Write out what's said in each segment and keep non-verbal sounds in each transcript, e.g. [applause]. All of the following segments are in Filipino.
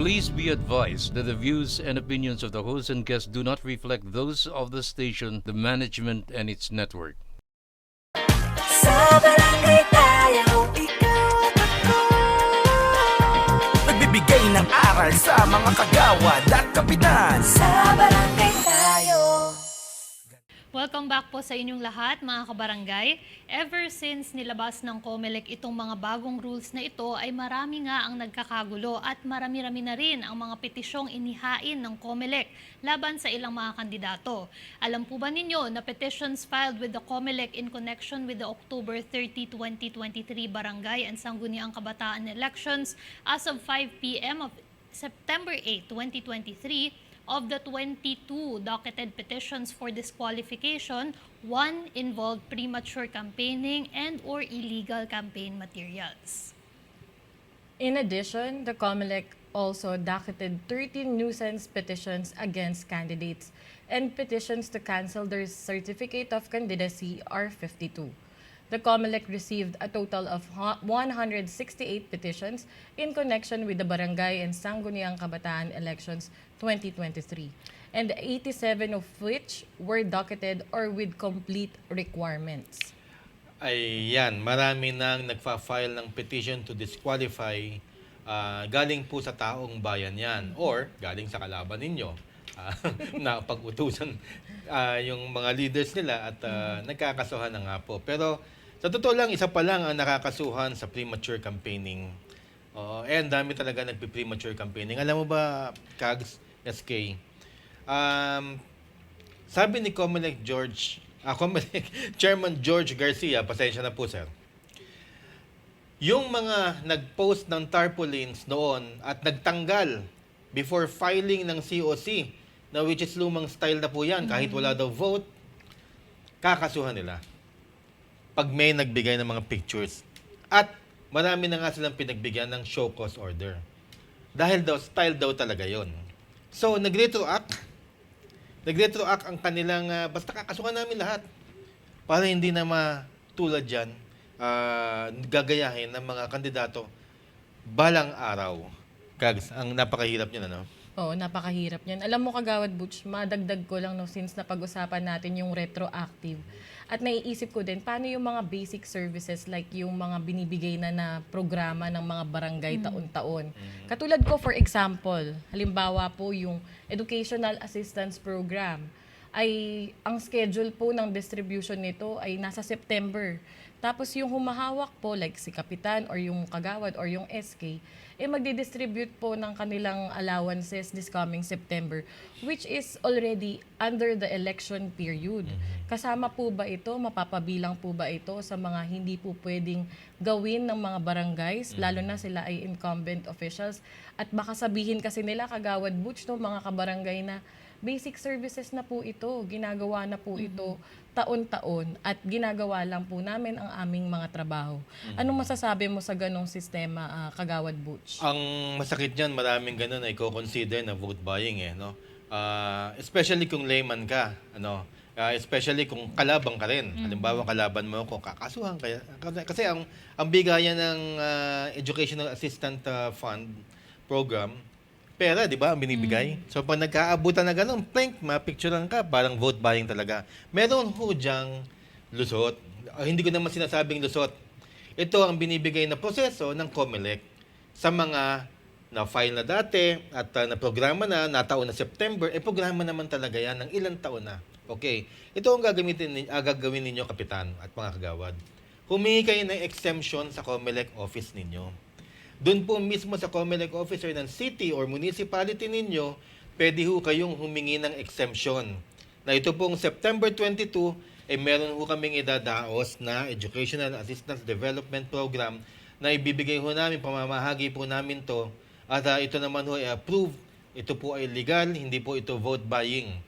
Please be advised that the views and opinions of the host and guests do not reflect those of the station, the management, and its network. Sa barangay tayo, ikaw at ako Nagbibigay ng aral sa mga kagawad at kapitan Sa barangay Welcome back po sa inyong lahat mga kabarangay. Ever since nilabas ng COMELEC itong mga bagong rules na ito ay marami nga ang nagkakagulo at marami-rami na rin ang mga petisyong inihain ng COMELEC laban sa ilang mga kandidato. Alam po ba ninyo na petitions filed with the COMELEC in connection with the October 30, 2023 Barangay and Sangguniang Kabataan elections as of 5 p.m. of September 8, 2023 Of the 22 docketed petitions for disqualification, one involved premature campaigning and or illegal campaign materials. In addition, the COMELEC also docketed 13 nuisance petitions against candidates and petitions to cancel their certificate of candidacy are 52. The COMELEC received a total of hu- 168 petitions in connection with the Barangay and Sangguniang Kabataan elections 2023, and 87 of which were docketed or with complete requirements. Ayan, marami nang nagfa-file ng petition to disqualify ah, galing po sa taong bayan yan or galing sa kalaban ninyo ah, [laughs] na pag-utusan ah, yung mga leaders nila at ah, nagkakasuhan na nga po. Pero sa totoo lang, isa pa lang ang nakakasuhan sa premature campaigning. Oo, eh, ang dami talaga nagpi-premature campaigning. Alam mo ba, Kags, SK, um, sabi ni Comelec George, ah, Comelec [laughs] Chairman George Garcia, pasensya na po sir. Yung mga nag-post ng tarpaulins noon at nagtanggal before filing ng COC, na which is lumang style na po yan, kahit wala daw vote, kakasuhan nila. Pag may nagbigay ng mga pictures. At marami na nga silang pinagbigyan ng show cause order. Dahil daw, style daw talaga yon. So, nag-retroact. Nag-retroact ang kanilang, ah, basta kakasuhan namin lahat. Para hindi na matulad dyan, ah, gagayahin ng mga kandidato balang araw. Kags, ang napakahirap niyan, ano? Oo, napakahirap niyan. Alam mo kagawad Butch, madagdag ko lang no since napag-usapan natin yung retroactive. At naiisip ko din, paano yung mga basic services like yung mga binibigay na na programa ng mga barangay taon-taon. Katulad ko, for example, halimbawa po yung Educational Assistance Program ay ang schedule po ng distribution nito ay nasa September. Tapos yung humahawak po like si Kapitan or yung Kagawad or yung SK, eh magdi-distribute po ng kanilang allowances this coming September which is already under the election period. Kasama po ba ito, mapapabilang po ba ito sa mga hindi po pwedeng gawin ng mga barangays, lalo na sila ay incumbent officials at baka sabihin kasi nila Kagawad Butch no mga kabarangay na basic services na po ito, ginagawa na po ito taon-taon at ginagawa lang po namin ang aming mga trabaho. Anong masasabi mo sa ganong sistema, ah, Kagawad Butch? Ang masakit niyan, maraming ganun ay co-consider na vote buying eh, no? Ah, especially kung layman ka, ano? Ah, especially kung kalabang ka rin. Halimbawa, kalaban mo ako, kakasuhan kaya. Kasi ang ang bigayan ng ah, Educational Assistant ah, Fund program, pera, di ba, ang binibigay. So, pag nagkaabutan na ganun, plink, mapicturean ka, parang vote buying talaga. Meron ho diyang lusot. Ah, hindi ko naman sinasabing lusot. Ito ang binibigay na proseso ng COMELEC sa mga na-file na dati at uh, na-programa na, nataon na September, eh programa naman talaga yan ng ilang taon na. Okay, ito ang gagamitin, ah, gagawin ninyo, Kapitan at mga kagawad. Humingi kayo ng exemption sa COMELEC office ninyo. Doon po mismo sa COMELEC officer ng city or municipality ninyo, pwede ho kayong humingi ng exemption. Na ito pong September 22, eh meron ho kaming idadaos na Educational Assistance Development Program na ibibigay ho namin, pamamahagi po namin to at ah, ito naman ho ay approved. Ito po ay legal, hindi po ito vote buying.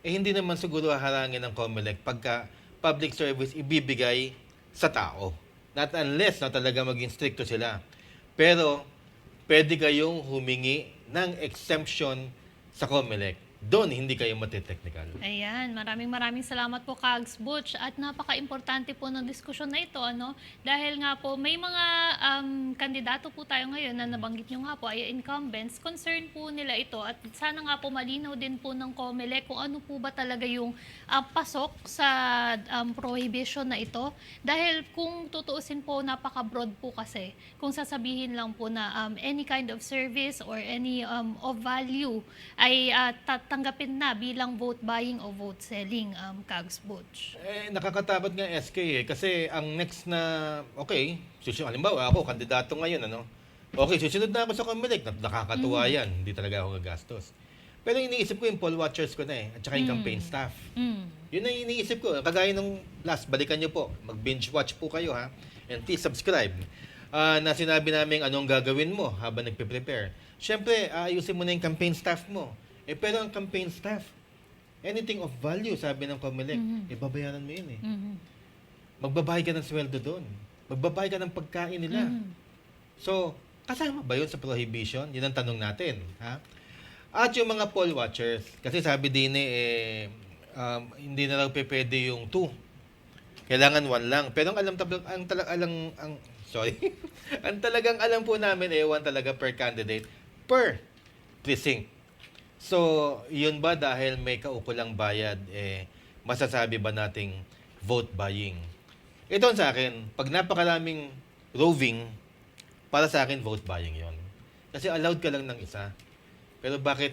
Eh hindi naman siguro harangin ng COMELEC pagka public service ibibigay sa tao. Not unless na talaga maging stricto sila. Pero pwede kayong humingi ng exemption sa COMELEC doon hindi kayo matiteknikal. Ayan, maraming maraming salamat po Kags Butch. At napaka-importante po ng diskusyon na ito ano? Dahil nga po may mga um, kandidato po tayo ngayon na nabanggit nyo nga po ay incumbents. Concern po nila ito. At sana nga po malinaw din po ng COMELEC kung ano po ba talaga yung ah, pasok sa um, prohibition na ito. Dahil kung tutuusin po napaka-broad po kasi. Kung sasabihin lang po na um, any kind of service or any um, of value ay ah, tatanggapin na bilang vote buying o vote selling um, Kags Butch. Eh, nakakatakot nga SK eh. Kasi ang next na, okay, susunod, halimbawa ako, kandidato ngayon, ano? Okay, susunod na ako sa Comelec. Nak- Nakakatuwa yan. Hindi talaga ako gagastos. Pero iniisip ko yung poll watchers ko na eh. At saka yung campaign staff. Mm. Yun ang iniisip ko. Kagaya nung last, balikan nyo po. Mag-binge watch po kayo ha. And please subscribe. Ah, na sinabi namin anong gagawin mo habang nagpe-prepare. Siyempre, aayusin mo na yung campaign staff mo. Eh, pero ang campaign staff, anything of value, sabi ng Comelec, eh, babayaran mo yun eh. Mhm. Magbabayad ka ng sweldo doon. Magbabayad ka ng pagkain nila. Mhm. So, kasama ba yun sa prohibition? Yun ang tanong natin. Ha? At yung mga poll watchers, kasi sabi din eh, um, hindi na lang pe- pwede yung two. Kailangan one lang. Pero ang alam tabla, ang talag alang ang sorry. [laughs] ang talagang alam po namin eh one talaga per candidate per precinct. So, yun ba dahil may kaukulang bayad eh masasabi ba nating vote buying? Ito sa akin, pag napakaraming roving, para sa akin vote buying yon. Kasi allowed ka lang ng isa. Pero bakit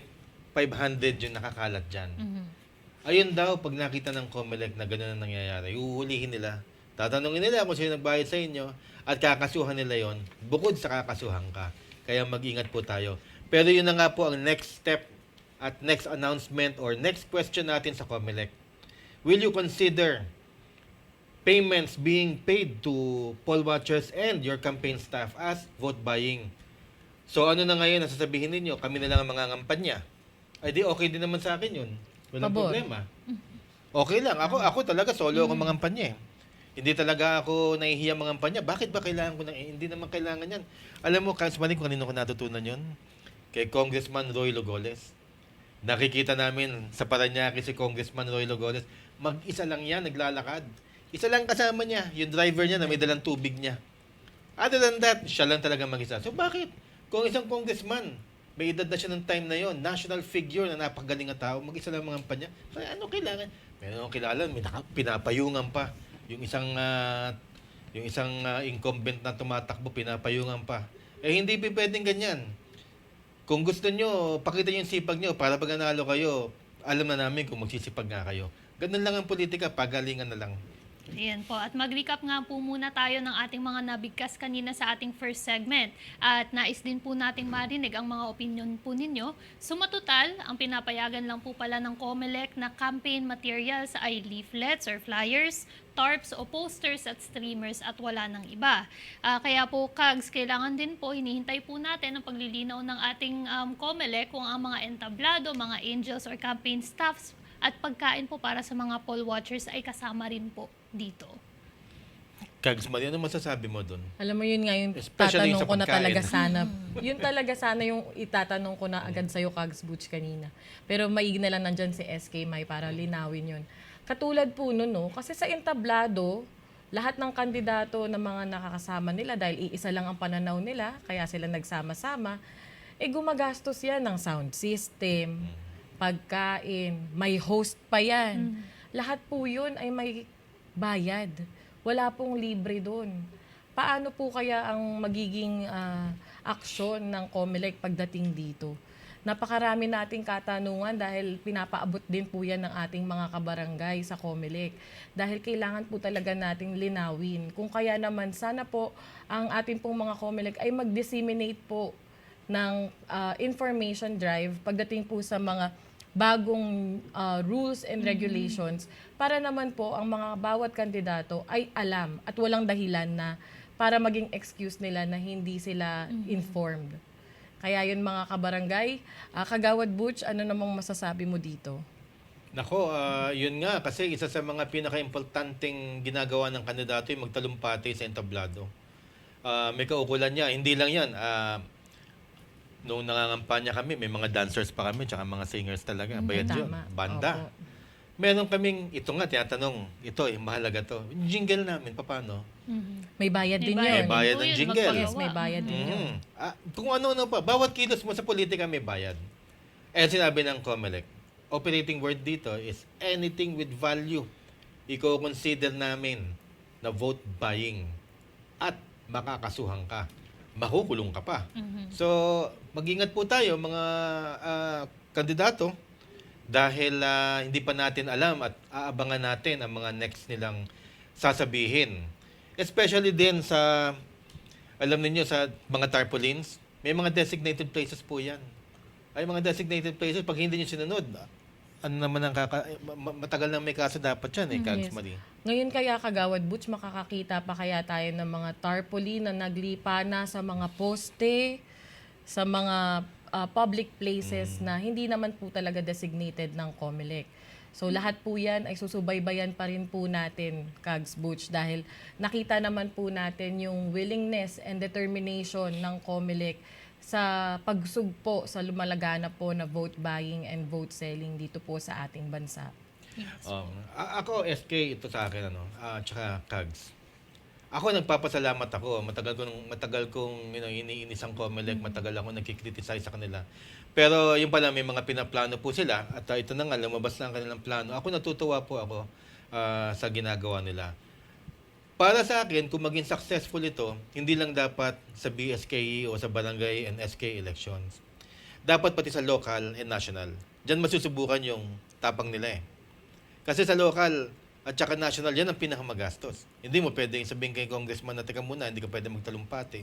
500 yung nakakalat dyan? Mhm. Ayun daw, pag nakita ng COMELEC na gano'n ang nangyayari, uhulihin nila. Tatanungin nila kung sino nagbayad sa inyo at kakasuhan nila yon bukod sa kakasuhan ka. Kaya mag-ingat po tayo. Pero yun na nga po ang next step at next announcement or next question natin sa COMELEC. Will you consider payments being paid to poll watchers and your campaign staff as vote buying? So ano na ngayon ang sasabihin ninyo? Kami na lang ang mga ngampanya. Ay di okay din naman sa akin yun. Walang Pabor. problema. Okay lang. Ako ako talaga solo ako mangampanya eh. Hindi talaga ako nahihiya mangampanya. Bakit ba kailangan ko ng eh, hindi naman kailangan yan. Alam mo, Kansmanin, kung kanino ko natutunan yun? Kay Congressman Roy Logoles. Nakikita namin sa Paranaque si Congressman Roy Logoles. Mag-isa lang yan, naglalakad. Isa lang kasama niya, yung driver niya na may dalang tubig niya. Other than that, siya lang talaga mag-isa. So bakit? Kung isang congressman, may edad na siya ng time na yon, national figure na napakagaling na tao, mag-isa lang mga niya, so, ano kailangan? Meron akong kilala, may pinapayungan pa. Yung isang ah, yung isang ah, incumbent na tumatakbo, pinapayungan pa. Eh hindi pwedeng ganyan. Kung gusto nyo, pakita nyo yung sipag nyo para pag nanalo kayo, alam na namin kung magsisipag nga kayo. Ganun lang ang politika, pagalingan na lang. Ayan po. At mag-recap nga po muna tayo ng ating mga nabigkas kanina sa ating first segment. At nais din po nating marinig ang mga opinion po ninyo. Sumatotal, ang pinapayagan lang po pala ng COMELEC na campaign materials ay leaflets or flyers, tarps o posters at streamers at wala ng iba. Ah, kaya po, Kags, kailangan din po, hinihintay po natin ang paglilinaw ng ating um, COMELEC kung ang mga entablado, mga angels or campaign staffs at pagkain po para sa mga poll watchers ay kasama rin po dito. Kags Maria, ano masasabi mo doon? Alam mo yun nga yung Especially tatanong sa ko na pagkain. talaga sana. [laughs] [laughs] yun talaga sana yung itatanong ko na agad sa'yo, Kags Butch, kanina. Pero maigi na lang nandyan si SK May para linawin yun. Katulad po nun, no? Kasi sa entablado, lahat ng kandidato na mga nakakasama nila dahil iisa lang ang pananaw nila, kaya sila nagsama-sama, eh gumagastos yan ng sound system, pagkain, may host pa yan. Lahat po yun ay may bayad. Wala pong libre doon. Paano po kaya ang magiging ah, aksyon ng COMELEC pagdating dito? Napakarami nating katanungan dahil pinapaabot din po yan ng ating mga kabarangay sa COMELEC. Dahil kailangan po talaga nating linawin. Kung kaya naman, sana po ang ating pong mga COMELEC ay mag-disseminate po ng ah, information drive pagdating po sa mga bagong ah, rules and regulations para naman po ang mga bawat kandidato ay alam at walang dahilan na para maging excuse nila na hindi sila informed. Kaya yun mga kabarangay, ah, Kagawad Butch, ano namang masasabi mo dito? Nako, ah, yun nga, kasi isa sa mga pinaka-importanting ginagawa ng kandidato yung magtalumpati sa entablado. Ah, may kaukulan niya, hindi lang yan. ah, nung nangangampanya kami, may mga dancers pa kami, tsaka mga singers talaga. Bayad yun. Banda. Opo. Meron kaming, ito nga, tinatanong, ito eh, mahalaga to. Yung jingle namin, paano? Mhm. May bayad May din bayad yun. May bayad po ng yun, jingle. magpagawa. Yes, may bayad din yun. Mhm. Ah, kung ano-ano pa. Bawat kilos mo sa politika may bayad. Eh, sinabi ng COMELEC, operating word dito is anything with value. Iko-consider namin na vote buying at makakasuhan ka. Makukulong ka pa. Mhm. So, mag-ingat po tayo mga ah, kandidato dahil ah, hindi pa natin alam at aabangan natin ang mga next nilang sasabihin. Especially din sa, alam niyo sa mga tarpaulins, may mga designated places po yan. Ay mga designated places, pag hindi nyo sinunod, ano naman ang kaka, ma- matagal na may kaso dapat yan eh, Kags Yes. Marie. Ngayon kaya kagawad Butch, makakakita pa kaya tayo ng mga tarpaulin na naglipa na sa mga poste, sa mga ah, public places na hindi naman po talaga designated ng COMELEC. So lahat po yan ay susubaybayan pa rin po natin, Kags Butch, dahil nakita naman po natin yung willingness and determination ng COMELEC sa pagsugpo sa lumalagana po na vote buying and vote selling dito po sa ating bansa. Um, a- ako, SK, ito sa akin, ano, ah, tsaka Kags. Ako, nagpapasalamat ako. Matagal ko, matagal kong you know, iniinis ang Comelec, matagal ako nagkikriticize sa kanila. Pero yung pala, may mga pinaplano po sila. At ah, ito na nga, lumabas na ang kanilang plano. Ako, natutuwa po ako ah, sa ginagawa nila. Para sa akin, kung maging successful ito, hindi lang dapat sa BSKE o sa barangay and SK elections. Dapat pati sa local and national. Diyan masusubukan yung tapang nila eh. Kasi sa local at saka national, yan ang pinakamagastos. Hindi mo pwedeng sabihin kay congressman na teka muna, hindi ka pwede magtalumpati.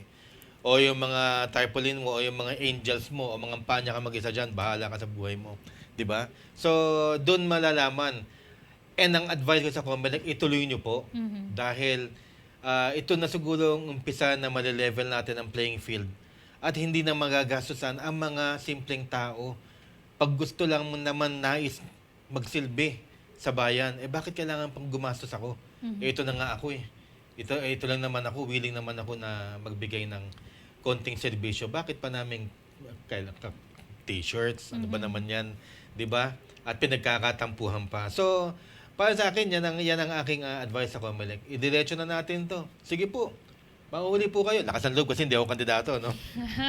O yung mga tarpaulin mo, o yung mga angels mo, o mga panya ka mag-isa dyan, bahala ka sa buhay mo. 'Di ba? So, doon malalaman. And ang advice ko sa Comelec, ituloy nyo po. Mhm. Dahil ah, ito na siguro ang umpisa na mali-level natin ang playing field. At hindi na magagastusan ang mga simpleng tao. Pag gusto lang naman nais magsilbi sa bayan, eh bakit kailangan pang gumastos ako? Eh, ito na nga ako eh. Ito, eh, ito lang naman ako, willing naman ako na magbigay ng konting serbisyo. Bakit pa namin kailan ka t-shirts, ano ba naman 'yan, 'di ba? At pinagkakatampuhan pa. So, para sa akin, yan ang, yan ang aking ah, advice sa Comelec. Idiretso na natin to. Sige po. Mahuli po kayo. Lakas ng loob kasi hindi ako kandidato, no?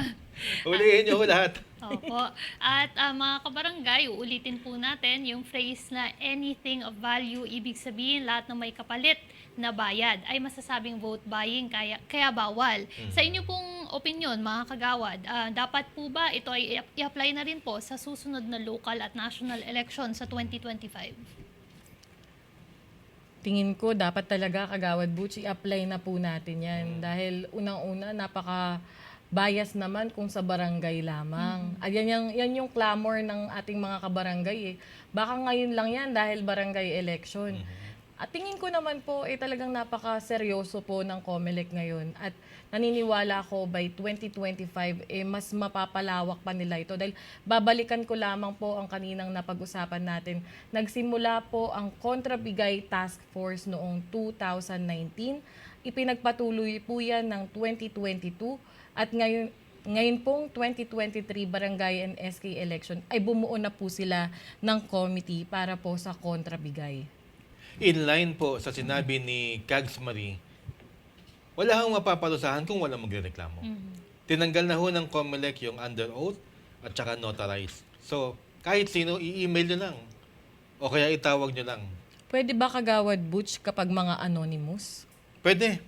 [laughs] Hulihin niyo lahat. Opo. At ah, mga kabarangay, uulitin po natin yung phrase na anything of value, ibig sabihin lahat ng may kapalit na bayad ay masasabing vote buying kaya, kaya bawal. Sa inyo pong opinion, mga kagawad, ah, dapat po ba ito ay i-apply na rin po sa susunod na local at national election sa 2025? Tingin ko dapat talaga kagawad Butch i-apply na po natin yan dahil unang-una napaka bias naman kung sa barangay lamang. At yan, yung, yan yung clamor ng ating mga kabarangay eh. Baka ngayon lang yan dahil barangay election. At tingin ko naman po eh talagang napaka-seryoso po ng COMELEC ngayon at naniniwala ako by 2025 eh mas mapapalawak pa nila ito dahil babalikan ko lamang po ang kaninang napag-usapan natin. Nagsimula po ang Kontrabigay Task Force noong 2019. Ipinagpatuloy po yan ng 2022 at ngayon ngayon pong 2023 Barangay and SK election ay bumuo na po sila ng committee para po sa kontrabigay. In line po sa sinabi ni Kags Marie, wala kang mapapalusahan kung wala magrereklamo. Tinanggal na ho ng COMELEC yung under oath at saka notarized. So, kahit sino, i-email nyo lang. O kaya itawag nyo lang. Pwede ba kagawad butch kapag mga anonymous? Pwede.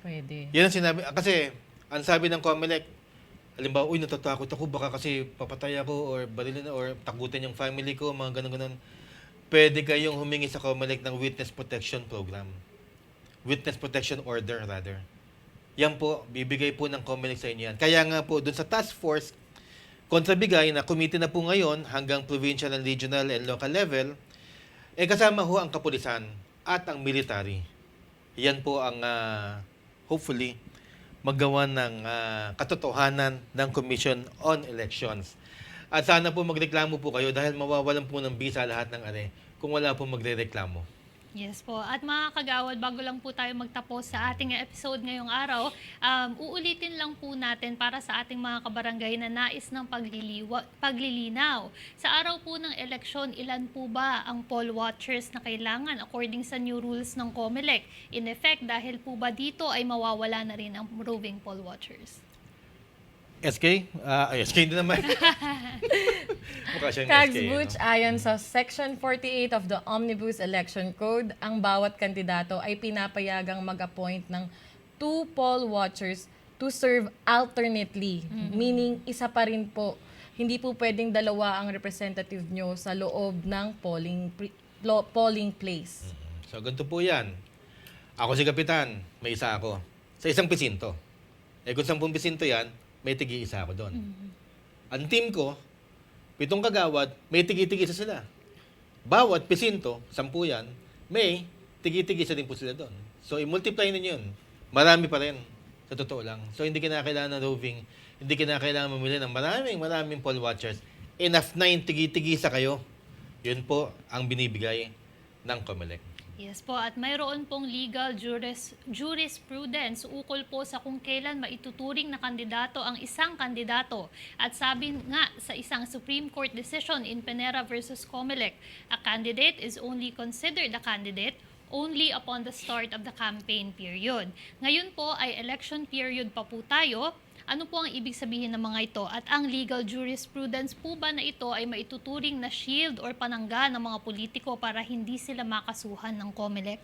Pwede. Yan ang sinabi. Kasi, ang sabi ng COMELEC, halimbawa, uy, natatakot ako, baka kasi papatay ako or barilin or takutin yung family ko, mga ganun-ganun. Pwede kayong humingi sa COMELEC ng Witness Protection Program. Witness Protection Order, rather. Yan po, bibigay po ng COMELEC sa inyo yan. Kaya nga po, dun sa task force, kontrabigay na committee na po ngayon hanggang provincial and regional and local level, eh kasama ho ang kapulisan at ang military. Yan po ang ah, hopefully magawa ng ah, katotohanan ng Commission on Elections. At sana po magreklamo po kayo dahil mawawalan po ng bisa lahat ng are kung wala po magrereklamo. Yes po. At mga kagawad, bago lang po tayo magtapos sa ating episode ngayong araw, um, uulitin lang po natin para sa ating mga kabarangay na nais ng pagliliwa, paglilinaw. Sa araw po ng eleksyon, ilan po ba ang poll watchers na kailangan according sa new rules ng COMELEC? In effect, dahil po ba dito ay mawawala na rin ang roving poll watchers? SK? Ah, ay, SK din naman. [laughs] Mukha siyang Kags SK. eh, Butch, ayon sa Section 48 of the Omnibus Election Code, ang bawat kandidato ay pinapayagang mag-appoint ng two poll watchers to serve alternately. Meaning, isa pa rin po. Hindi po pwedeng dalawa ang representative nyo sa loob ng polling, pre- lo- polling place. So, ganito po yan. Ako si Kapitan, may isa ako. Sa isang pisinto. Eh kung sampung pisinto yan, may tigi-isa ako doon. Ang team ko, pitong kagawad, may tigi-tigi isa sila. Bawat pisinto, sampu yan, may tigi-tigi isa din po sila doon. So, i-multiply ninyo yun. Marami pa rin. Sa totoo lang. So, hindi kinakailangan ng roving, hindi kinakailangan mamili ng maraming maraming poll watchers. Enough na yung tigi-tigi sa kayo. Yun po ang binibigay ng COMELEC. Yes po, at mayroon pong legal juris, jurisprudence ukol po sa kung kailan maituturing na kandidato ang isang kandidato. At sabi nga sa isang Supreme Court decision in Penera versus Comelec, a candidate is only considered a candidate only upon the start of the campaign period. Ngayon po ay election period pa po tayo. Ano po ang ibig sabihin ng mga ito? At ang legal jurisprudence po ba na ito ay maituturing na shield or panangga ng mga politiko para hindi sila makasuhan ng COMELEC?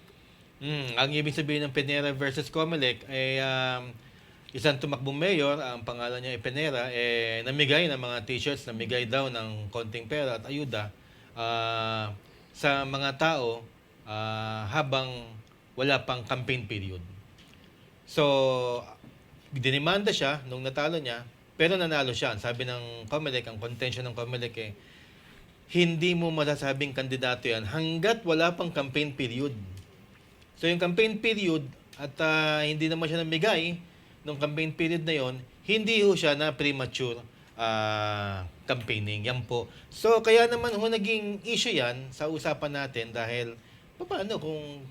Mm, ang ibig sabihin ng Penera versus Comelec ay um, isang tumakbong mayor, ang pangalan niya ay Penera, eh, namigay ng mga t-shirts, namigay daw ng konting pera at ayuda ah, sa mga tao ah, habang wala pang campaign period. So, dinimanda siya nung natalo niya, pero nanalo siya. Sabi ng Comelec, ang contention ng Comelec eh, hindi mo masasabing kandidato yan hanggat wala pang campaign period. So yung campaign period at ah, hindi naman siya namigay nung campaign period na yon, hindi ho siya na premature ah, campaigning. Yan po. So kaya naman ho naging issue yan sa usapan natin dahil paano kung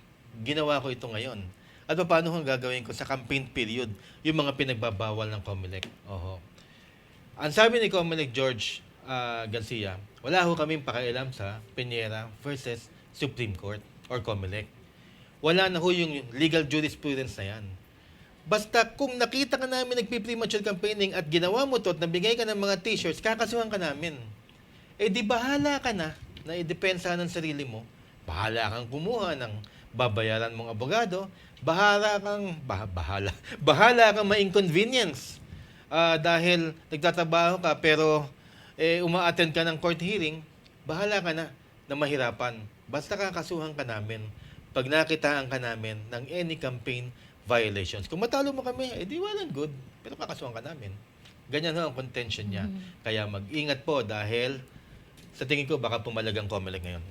ginawa ko ito ngayon? At paano kung gagawin ko sa campaign period yung mga pinagbabawal ng COMELEC? Oho. Ang sabi ni Comelec George ah, Garcia, wala ho kaming pakialam sa Peñera versus Supreme Court or Comelec. Wala na ho yung legal jurisprudence na yan. Basta kung nakita ka namin nagpi-premature campaigning at ginawa mo to at nabigay ka ng mga t-shirts, kakasuhan ka namin. Eh di bahala ka na na idepensa ng sarili mo. Bahala kang kumuha ng babayaran mong abogado. Bahala kang, bah- bahala, [laughs] bahala kang ma-inconvenience. Ah, dahil nagtatrabaho ka pero eh, uma-attend ka ng court hearing, bahala ka na na mahirapan. Basta kakasuhan ka namin pag nakitaan ka namin ng any campaign violations. Kung matalo mo kami, eh di well and good. Pero kakasuhan ka namin. Ganyan ho ang contention niya. Kaya mag-ingat po dahil sa tingin ko baka pumalagang Comelec ngayon.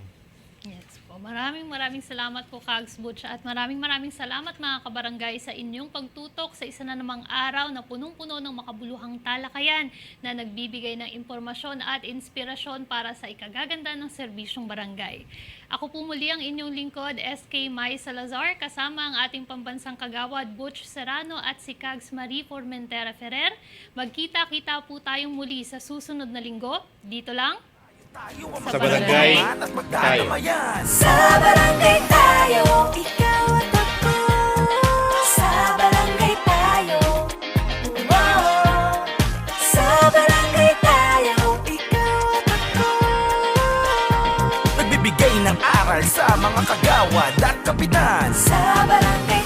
Maraming maraming salamat po Kags Butch at maraming maraming salamat mga kabarangay sa inyong pagtutok sa isa na namang araw na punong-puno ng makabuluhang talakayan na nagbibigay ng impormasyon at inspirasyon para sa ikagaganda ng serbisyong barangay. Ako po muli ang inyong lingkod, SK Mai Salazar, kasama ang ating pambansang kagawad Butch Serrano at si Kags Marie Formentera Ferrer. Magkita-kita po tayong muli sa susunod na linggo. Dito lang, Sa barangay, magdadamayan Sa barangay tayo, ikaw at ako. Sa barangay tayo, wow. Sa barangay tayo, ikaw at ako. Nagbibigay ng aral sa mga kagawad at kapitan Sa barangay